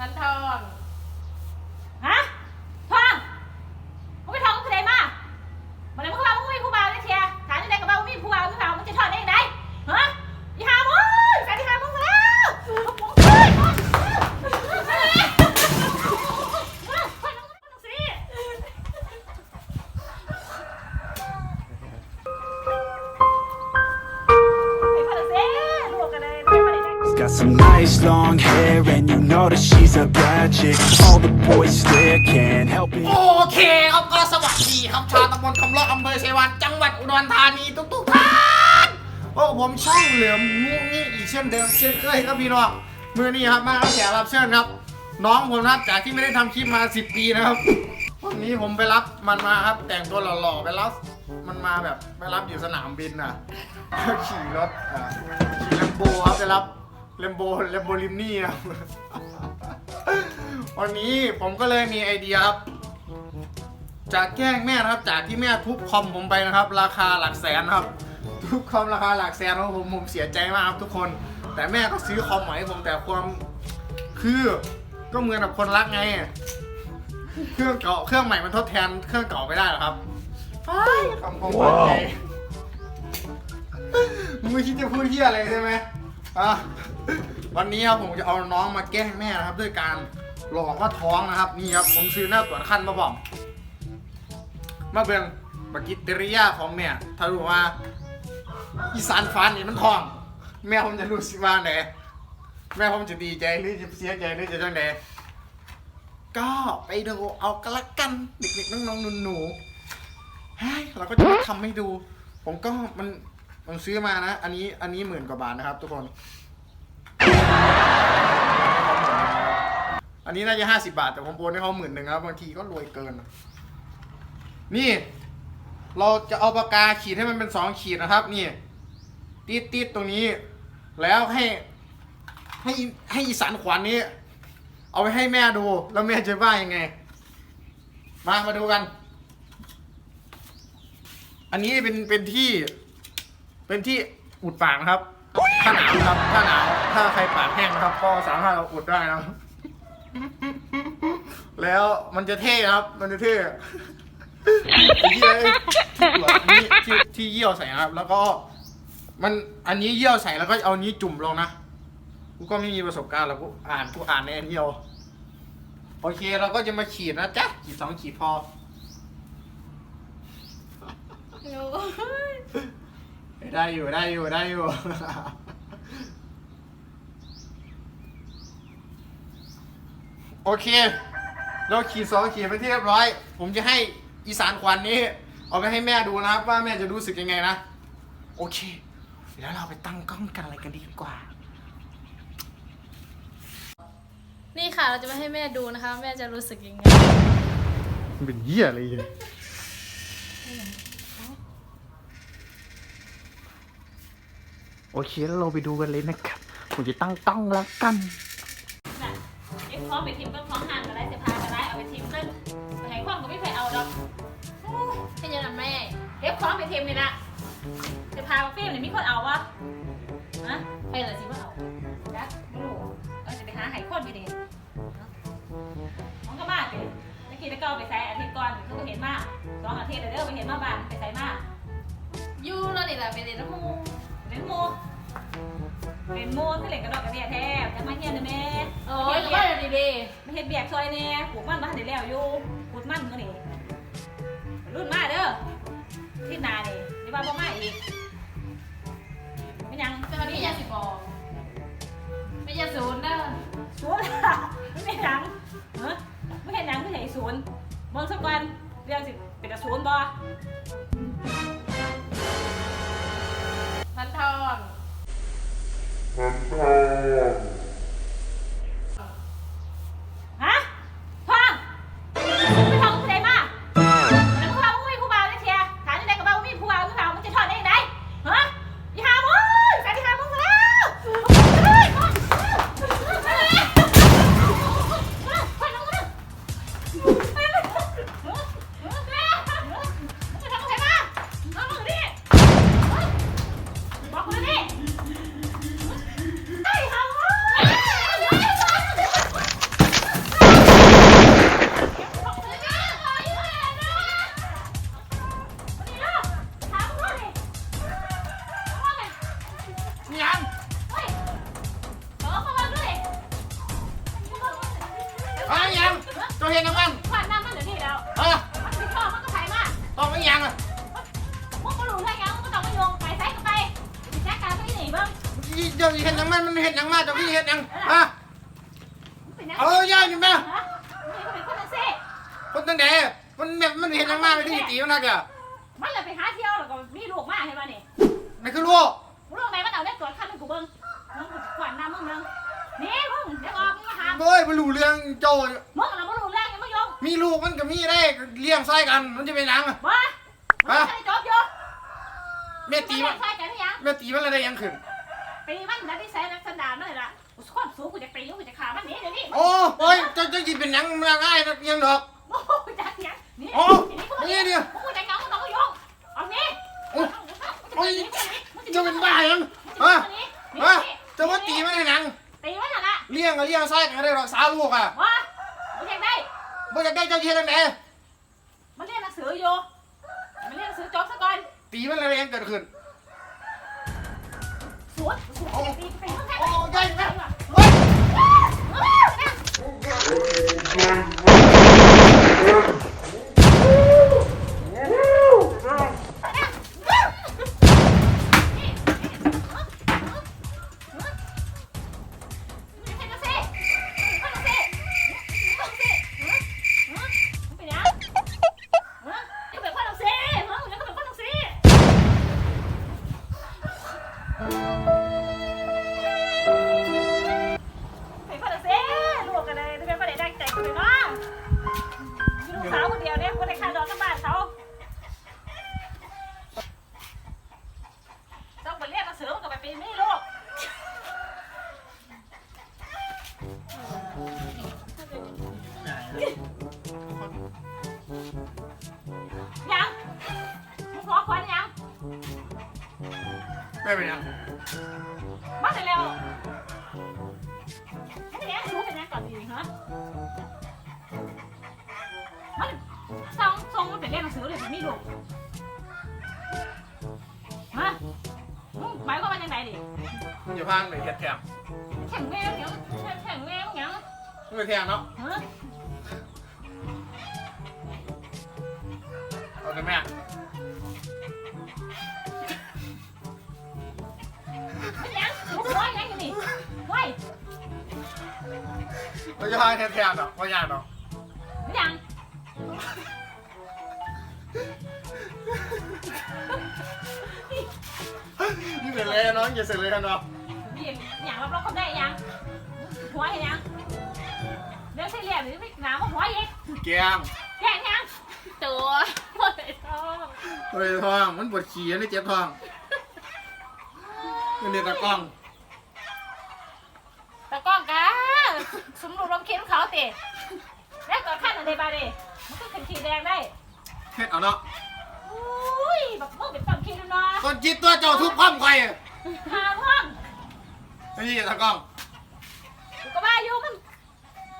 พันทอง chick. All the boys stare, can't help it. โอเคครับก็สวัสดีครับชาวตำบลคำเลาะอำเภอชัยวันจังหวัดอุดรธานีทุกๆท่านโอ้ผมช่องเหลือมงูงี้อีกเช่นเดิมเช่นเคยครับพี่น้องมือนี้ครับมารับแขกรับเชิญครับ น้องผมนะครับจากที่ไม่ได้ทำคลิปมา 10 ปีนะครับวันนี้ผมไปรับมันมาครับ แต่งตัวหล่อๆไปรับมันมาแบบไปรับอยู่สนามบินนะขี่รถอ่าขี่เลมโบครับไปรับเลมโบเลมโบลิมนี่ครับ วันนี้ผมก็เลยมีไอเดียครับจะแกล้งแม่นะครับ จากที่แม่ทุบคอมผมไปนะครับ ราคาหลักแสนนะครับ ทุบคอมราคาหลักแสนครับผมผมเสียใจมากครับทุกคน แต่แม่ก็ซื้อคอมใหม่ให้ผมแต่ความคือก็เหมือนกับคนรักไง เครื่องเก่าเครื่องใหม่มันทดแทนเครื่องเก่าไม่ได้หรอครับไอ้คำคมหวานใจมึงไม่คิดจะพูดเที่ยอะไรใช่ไหมอะวันนี้ครับผมจะเอาน้องมาแกล้งแม่นะครับ ด้วยการ หลอกว่าท้องนะครับนี่ครับผมซื้อหน้าตรวจขั้นมาบอกมาเบิ่งปฏิกิริยาของแม่ถ้ารู้ว่า อีสานฟ้านนี่มันท้อง แม่ผมจะรู้สึกว่าไหนแม่ผมจะดีใจหรือจะเสียใจหรือจะจังไดก็ไปดูเอากันละกันเด็กๆน้องๆหนูๆเฮ้ยเราก็จะมาทำให้ดู ผมก็มันผมซื้อมานะ อันนี้อันนี้หมื่นกว่าบาทนะครับ ทุกคน อันนี้น่าจะห้าสิบาท แต่ผมโอนให้เขาหมื่นหนึ่งครับบางทีก็รวยเกิน นี่ เราจะเอาปากกาขีดให้มันเป็นสองขีดนะครับ นี่ติดติดตรงนี้ แล้วให้ให้ให้อีสานขวัญนี้ เอาไปให้แม่ดู แล้วแม่จะว่ายังไง มามาดูกัน อันนี้เป็นเป็นที่ เป็นที่อุดปากนะครับถ้าหนาวครับถ้าหนาวถ้าใครปากแห้งนะครับ ก็สามารถเอาอุดได้นะครับ แล้วมันจะเท่ครับ มันจะเท่ไอ้เหี้ยหัวนี่ที่ที่เยี่ยวใส่นะครับ แล้วก็ มันอันนี้เยี่ยวใส่แล้วก็เอานี้จุ่มลงนะกูก็ไม่มีประสบการณ์หรอกกูอ่านกูอ่านในอันเดียวโอเคเราก็จะมาขีดนะจ๊ะขีดสองขีดพอได้อยู่ได้อยู่ได้อยู่ โอเค เราขีดสองขีดไปที่เรียบร้อย ผมจะให้อีสานควันนี้ เอาไปให้แม่ดูนะครับ ว่าแม่จะรู้สึกยังไงนะ โอเค แล้วเราไปตั้งกล้องกันอะไรกันดีกว่า นี่ค่ะเราจะมาให้แม่ดูนะคะว่าแม่จะรู้สึกยังไงมันเป็นเหี้ยอะไรเนี่ยโอเคแล้วเราไปดูกันเลยนะครับ ผมจะตั้งกล้องแล้วกันน่ะ เอ็กซ์พร้อมไปทิมก็พร้อมห่างกันได้เสียพากันได้เอาไปทิมกันไปให้ความก็ไม่เคยเอาดอกให้ยันนะแม่เอ็กซ์พร้อมไปทิมนี่ละเสียพากับฟิล์มเนี่ยมีคนเอาวะฮะไปเลยสิว่าเอาจักไม่รู้เราจะไปหาไห้คนไปดิน้องก็มาดิเมื่อกี้ตะเกาไปใส่อาทิตย์ก่อนเขาก็เห็นมาสองอาทิตย์เด้อไปเห็นมาบ้านไปใส่มายูแล้วนี่แหละไปเรียนน้ำมู เป็นโมที่เหล็กกระดอกกระเดียแทบจะมาเฮียนเลยแม่โอ้ยก็ว่าดีดีไม่เห็นเบียกซอยแน่ปลูกมันมาห้ได้แล้วอยู่ปลูกมันก็นี่รุ่นมาเด้อที่นานี่นี่วว่าบ่มาอีกไม่ยัง เห็นยังมันขวานน้ำมันเดี๋ยวนี้แล้วอะมันติดต่อมันก็ไถมาต้องไม่ยังอะมึงก็รู้เรื่องยังมึงก็ต้องมาโยงไปใส่ก็ไปสิแจ๊กการไม่หนีเบิ้งเจ้าเห็นยังมันมันเห็นยังมาเจ้าพี่เห็นยังอะมึงเป็นยังเอาย่าอยู่แม่ฮะมึงก็เป็นคนจังซี่คนตั้งแต่มันแบบมันเห็นยังมาไม่ที่ตีมันนักอะมันเลยไปหาเที่ยวแล้วก็มีลูกมาเห็นป่ะนี่นี่คือลูกมึงรู้ไหมมันเอาได้ตรวจคันให้กูเบิ้งมึงขวานน้ำมึงนึงนี่มึงเดี๋ยวออกมึงมาหาเฮ้ยไม่รู้เรื่องโจมึงเราไม่รู้เรื่องยังไม่ยงมีลูกมันกับมีได้เลี้ยงไส้กัน มันจะเป็นยังอะบ้ามึงจะได้จบอยู่แม่ตีมัมันนใช่กันหรือยังแม่ตีมันอะไรได้ยังขึ้นปีมันดันที่ใส่รักษณะนั่นแหละกูความสูงกูจะปีกูจะขามันหนีเดี๋ยวนี้โอ้โอ้ยเจ้าเจ้าจีเป็นยังมาง่ายนะยังดอก โอ้ยจักยังนี่โอ้นี่นี่เนี่ยมึงจะเงามึงต้องยงเอานี่โอ้โอ้ยเจ้าเป็นบ้ายังฮะฮะเจ้าว่าตีมันให้ยังตีมันน่ะเลี้ยงก็เลี้ยงไส้กันได้รักษาลูกอะว่ามึงอยากได้ บ่ อยากได้เจ้าเทียนไหนมันเรียนหนังสืออยู่ มันเรียนหนังสือจบซะก่อนตีมันอะไรยังเกิดขึ้นสวนสวนตีตีมึงแค่โอ้ยยัยแม่เฮ้ย ไแม่เป็นยังมาเสร็จแล้วอันนี้รู้เป็นยังก่อนดีฮะมันซองซองมันเป็นเรียนหนังสือเลยมันไม่รู้ฮะมึงหมายความว่ายังไงดิมันจะพังเลยเทียนแทงแข่งแม่ยังแข่งแข่งแม่ยังมันเป็นแทงเนาะฮะเอาแต่แม่ มันจะพังแทนแทงเนาะว่ายากเนาะมันยังนี่เสร็จเลยน้องอย่าเสร็จเลยกันเนาะมีอย่างรับรองคนได้ยังหัวเห็นยังเดี๋ยวใช่เรียกหรือไม่หนาว่าหัวเย็กแกงแย่งยังตัวหมดเลยท้องเฮ้ยท้องมันปวดขี้นี่เจ็บท้องมันเดือดตะกล้อง ตะกล้องกะ สมรู้ร่วมคิดของเขาเตะแล้วก็ขั้นอะไรบาเดมันก็เป็นขีแดงได้เฮ็ดเอาเนาะอุ้ยแบบมึงเป็นต้นคิดแล้วเนาะต้นจิตตัวเจ้าทุบความไข่หาห้องนี่ตะกล้องกูก็ว่าอยู่มัน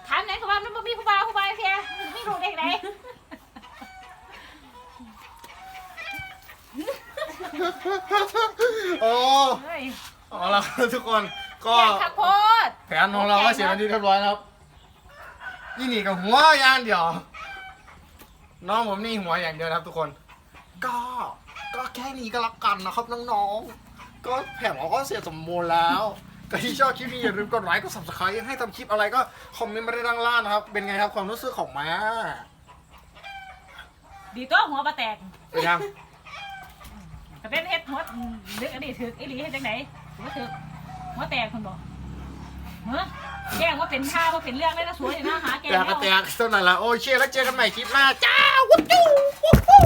ถามไหนก็ว่ามันบ่มีผู้บ่าวผู้บ่าวเพียไม่รู้ได้ไงโอ้เฮ้ยเอาละทุกคน ก็แย่งข้าวโพดแผนของเราก็เสร็จเป็นที่เรียบร้อยแล้วครับนี่นี่กับหัวอย่างเดียวน้องผมนี่หัวอย่างเดียวนะครับ ทุกคน ก็ก็แค่นี้ก็แล้วกันนะครับน้องๆ ก็แผนเราก็เสร็จสมบูรณ์แล้วก็ที่ชอบคลิปนี้อย่าลืมกดไลค์กด subscribe ให้ทำคลิปอะไรก็คอมเมนต์มาได้ด้านล่างนะครับ เป็นไงครับความรู้สึกของแม่ดีตัวหัวบะแตกเป็นยังก็เป็นเฮ็ดหัวเลือกอันนี้ถืออีหลีเฮ็ดจังไหนหัวถือ หัวแตกคนบอกเฮ้ยแกล้งว่าเป็นท่าว่าเป็นเรื่องได้นะสวยอยู่นะหาแกแตล้กงก็เอาแตกเท่านั้นละโอ้ยเชียร์แล้วเจอกันใหม่คลิปหน้าจ้าวุ้นจู้วู้ฮู้